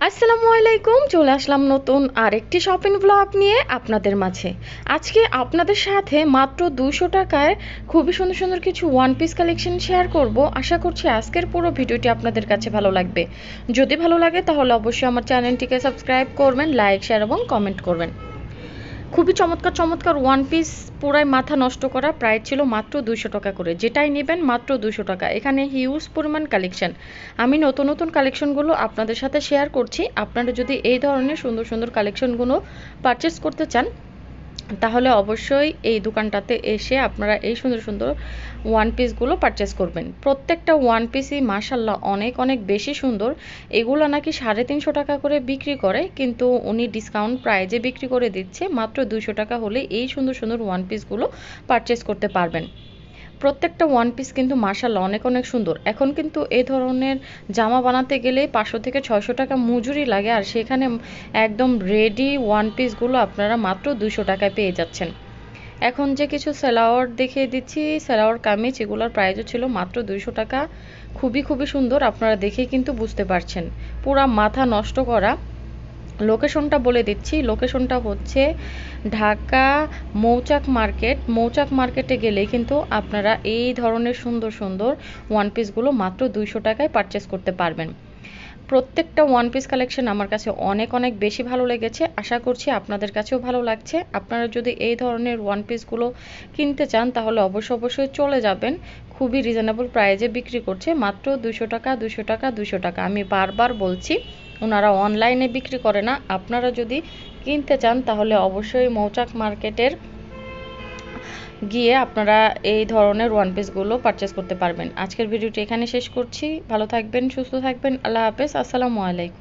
আসসালামু আলাইকুম, চলে আসলাম নতুন আরেকটি শপিং ব্লগ নিয়ে আপনাদের মাঝে। আজকে আপনাদের সাথে মাত্র দুশো টাকায় খুবই সুন্দর সুন্দর কিছু ওয়ান পিস কালেকশন শেয়ার করব। আশা করছি আজকের পুরো ভিডিওটি আপনাদের কাছে ভালো লাগবে। যদি ভালো লাগে তাহলে অবশ্যই আমার চ্যানেলটিকে সাবস্ক্রাইব করবেন লাইক শেয়ার এবং কমেন্ট করবেন। খুবই চমৎকার চমৎকার ওয়ান পিস পুরাই মাথা নষ্ট করা প্রায় ছিল মাত্র দুইশো টাকা করে। যেটাই নেবেন মাত্র দুশো টাকা। এখানে হিউজ পরিমাণ কালেকশন আমি নতুন নতুন কালেকশনগুলো আপনাদের সাথে শেয়ার করছি। আপনারা যদি এই ধরনের সুন্দর সুন্দর কালেকশনগুলো পারচেস করতে চান তাহলে অবশ্যই এই দোকানটাতে এসে আপনারা এই সুন্দর সুন্দর ওয়ান পিসগুলো পারচেস করবেন। প্রত্যেকটা ওয়ান পিসই মাসাল্লাহ অনেক অনেক বেশি সুন্দর। এগুলো নাকি সাড়ে তিনশো টাকা করে বিক্রি করে, কিন্তু উনি ডিসকাউন্ট প্রাইজে বিক্রি করে দিচ্ছে। মাত্র দুশো টাকা হলে এই সুন্দর সুন্দর ওয়ান পিসগুলো পারচেস করতে পারবেন। প্রত্যেকটা ওয়ান পিস কিন্তু মার্শাল অনেক অনেক সুন্দর। এখন কিন্তু এই ধরনের জামা বানাতে গেলে পাঁচশো থেকে ছয়শো টাকা মজুরি লাগে, আর সেখানে একদম রেডি ওয়ান পিসগুলো আপনারা মাত্র দুশো টাকায় পেয়ে যাচ্ছেন। এখন যে কিছু সেলাওয়ার দেখিয়ে দিচ্ছি সেলাওয়ার কামিজ, এগুলোর প্রাইজও ছিল মাত্র দুইশো টাকা। খুবই খুবই সুন্দর, আপনারা দেখেই কিন্তু বুঝতে পারছেন। পুরা মাথা নষ্ট করা। লোকেশনটা বলে দিচ্ছি। লোকেশনটা হচ্ছে ঢাকা মৌচাক মার্কেট। মৌচাক মার্কেটে গেলে কিন্তু আপনারা এই ধরনের সুন্দর সুন্দর ওয়ান পিসগুলো মাত্র দুইশো টাকায় পারচেস করতে পারবেন। প্রত্যেকটা ওয়ান পিস কালেকশন আমার কাছে অনেক অনেক বেশি ভালো লেগেছে। আশা করছি আপনাদের কাছেও ভালো লাগছে। আপনারা যদি এই ধরনের ওয়ান পিসগুলো কিনতে চান, তাহলে অবশ্য, অবশ্যই চলে যাবেন। খুবই রিজনেবল প্রাইজে বিক্রি করছে। মাত্র দুশো টাকা দুশো টাকা দুশো টাকা। আমি বারবার বলছি ওনারা অনলাইনে বিক্রি করে না। আপনারা যদি কিনতে চান, তাহলে অবশ্যই মৌচাক মার্কেটের গিয়ে আপনারা এই ধরনের ওয়ান পিসগুলো পারচেস করতে পারবেন। আজকের ভিডিওটি এখানে শেষ করছি। ভালো থাকবেন, সুস্থ থাকবেন। আল্লাহ হাফেজ। আসসালামু আলাইকুম।